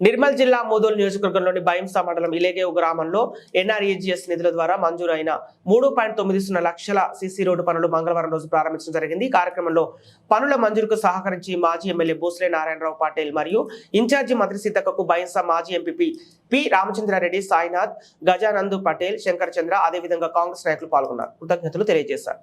నిర్మల్ జిల్లా మోదోల్ నియోజకవర్గంలోని భయంసా మండలం ఇలేగేవ్ గ్రామంలో ఎన్ఆర్ఈజీఎస్ నిధుల ద్వారా మంజూరైన మూడు పాయింట్ తొమ్మిది సున్నా లక్షల సీసీ రోడ్డు పనులు మంగళవారం రోజు ప్రారంభించడం జరిగింది. కార్యక్రమంలో పనుల మంజూరుకు సహకరించి మాజీ ఎమ్మెల్యే భూస్లే నారాయణరావు పాటిల్ మరియు ఇన్ఛార్జి మంత్రి సీతక్కకు భయంసా మాజీ ఎంపీ పి రామచంద్రారెడ్డి సాయినాథ్ గజానంద్ పటేల్ శంకర్ చంద్ర అదేవిధంగా కాంగ్రెస్ నాయకులు పాల్గొన్నారు. కృతజ్ఞతలు తెలియజేశారు.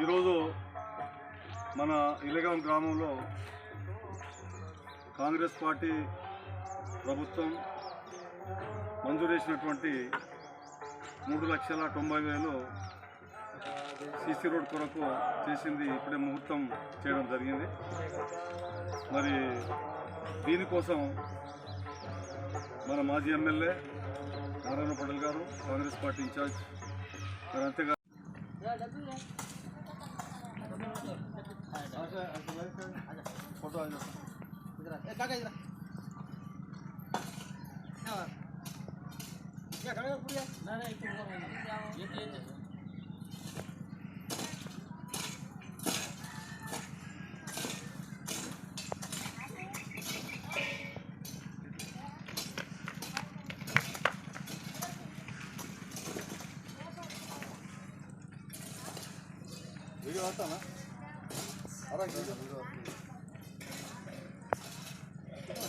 ఈరోజు మన ఇలగాం గ్రామంలో కాంగ్రెస్ పార్టీ ప్రభుత్వం మంజూరు చేసినటువంటి మూడు లక్షల తొంభై వేలు సీసీ రోడ్ కొరకు చేసింది ఇప్పుడే ముహూర్తం చేయడం జరిగింది. మరి దీనికోసం మన మాజీ ఎమ్మెల్యే నారాయణ పటేల్ గారు కాంగ్రెస్ పార్టీ ఇన్ఛార్జ్ మరి అంతేగా ఫోటో काका इधर या काका पुढे या नाही नाही इथे उभा राहा येते येते व्हिडिओ होता ना अरे व्हिडिओ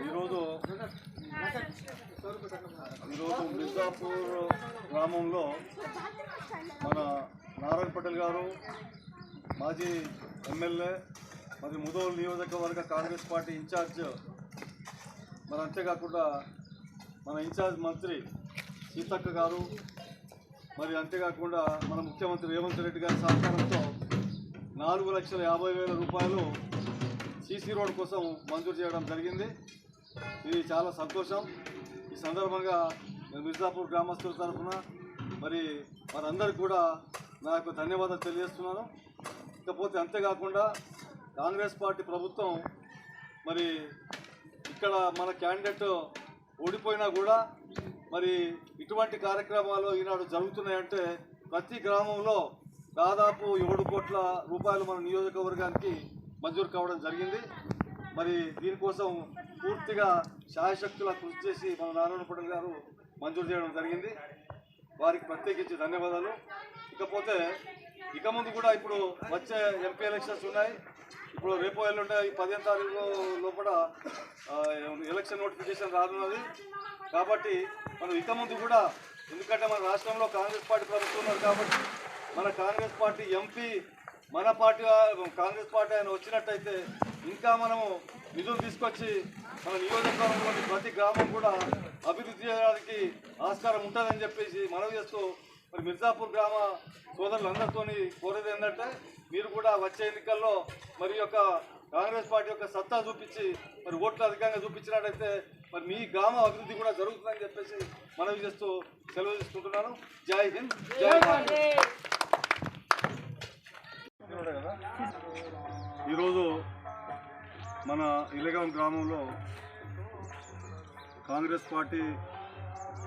ఈరోజు ఈరోజు మిర్జాపూర్ గ్రామంలో మన నారాయణ పటేల్ గారు మాజీ ఎమ్మెల్యే మరి ముదోలు నియోజకవర్గ కాంగ్రెస్ పార్టీ ఇన్ఛార్జ్ మరి అంతేకాకుండా మన ఇన్ఛార్జ్ మంత్రి సీతక్క గారు మరి అంతేకాకుండా మన ముఖ్యమంత్రి రేవంత్ రెడ్డి గారి సహకారంతో నాలుగు లక్షల యాభై వేల రూపాయలు సీసీ రోడ్ కోసం మంజూరు చేయడం జరిగింది. ఇది చాలా సంతోషం. ఈ సందర్భంగా నేను మిర్జాపూర్ గ్రామస్తుల తరఫున మరి వారందరికీ కూడా నా యొక్క ధన్యవాదాలు తెలియజేస్తున్నాను. ఇకపోతే అంతేకాకుండా కాంగ్రెస్ పార్టీ ప్రభుత్వం మరి ఇక్కడ మన క్యాండిడేట్ ఓడిపోయినా కూడా మరి ఇటువంటి కార్యక్రమాలు ఈనాడు జరుగుతున్నాయంటే ప్రతి గ్రామంలో దాదాపు ఏడు కోట్ల రూపాయలు మన నియోజకవర్గానికి మంజూరు కావడం జరిగింది. మరి దీనికోసం పూర్తిగా శాయశక్తుల కృషి చేసి మన నారాయణ పటేల్ గారు మంజూరు చేయడం జరిగింది. వారికి ప్రత్యేకించి ధన్యవాదాలు. ఇకపోతే ఇక ముందు కూడా ఇప్పుడు వచ్చే ఎంపీ ఎలక్షన్స్ ఉన్నాయి. ఇప్పుడు రేపు ఎల్లుండే ఈ పదిహేను తారీఖు లోపల ఎలక్షన్ నోటిఫికేషన్ రానున్నది. కాబట్టి మనం ఇక ముందు కూడా ఎందుకంటే మన రాష్ట్రంలో కాంగ్రెస్ పార్టీ ప్రభుత్వం ఉన్నారు కాబట్టి మన కాంగ్రెస్ పార్టీ ఎంపీ మన పార్టీ కాంగ్రెస్ పార్టీ ఆయన వచ్చినట్టయితే ఇంకా మనము నిధులు తీసుకొచ్చి మన నియోజకవర్గంలోని ప్రతి గ్రామం కూడా అభివృద్ధి చేయడానికి ఆస్కారం ఉంటుందని చెప్పేసి మనవి చేస్తూ మరి మిర్జాపూర్ గ్రామ సోదరులందరితో కోరేది ఏంటంటే మీరు కూడా వచ్చే ఎన్నికల్లో మరి యొక్క కాంగ్రెస్ పార్టీ యొక్క సత్తా చూపించి మరి ఓట్లు అధికంగా చూపించినట్టయితే మరి మీ గ్రామ అభివృద్ధి కూడా జరుగుతుందని చెప్పేసి మనవి చేస్తూ సెలవు తీసుకుంటున్నాను. జై హింద్ జై భారత్. ఈరోజు మన ఇలగం గ్రామంలో కాంగ్రెస్ పార్టీ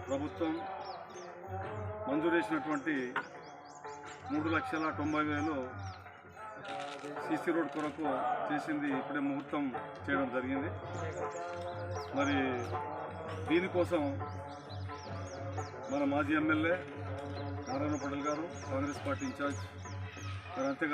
ప్రభుత్వం మంజూరు చేసినటువంటి మూడు లక్షల తొంభై వేలు సీసీ రోడ్ కొరకు చేసింది ఇప్పుడే ముహూర్తం చేయడం జరిగింది. మరి దీనికోసం మన మాజీ ఎమ్మెల్యే నారాయణ పటేల్ గారు కాంగ్రెస్ పార్టీ ఇన్ఛార్జ్ మరి అంతేగా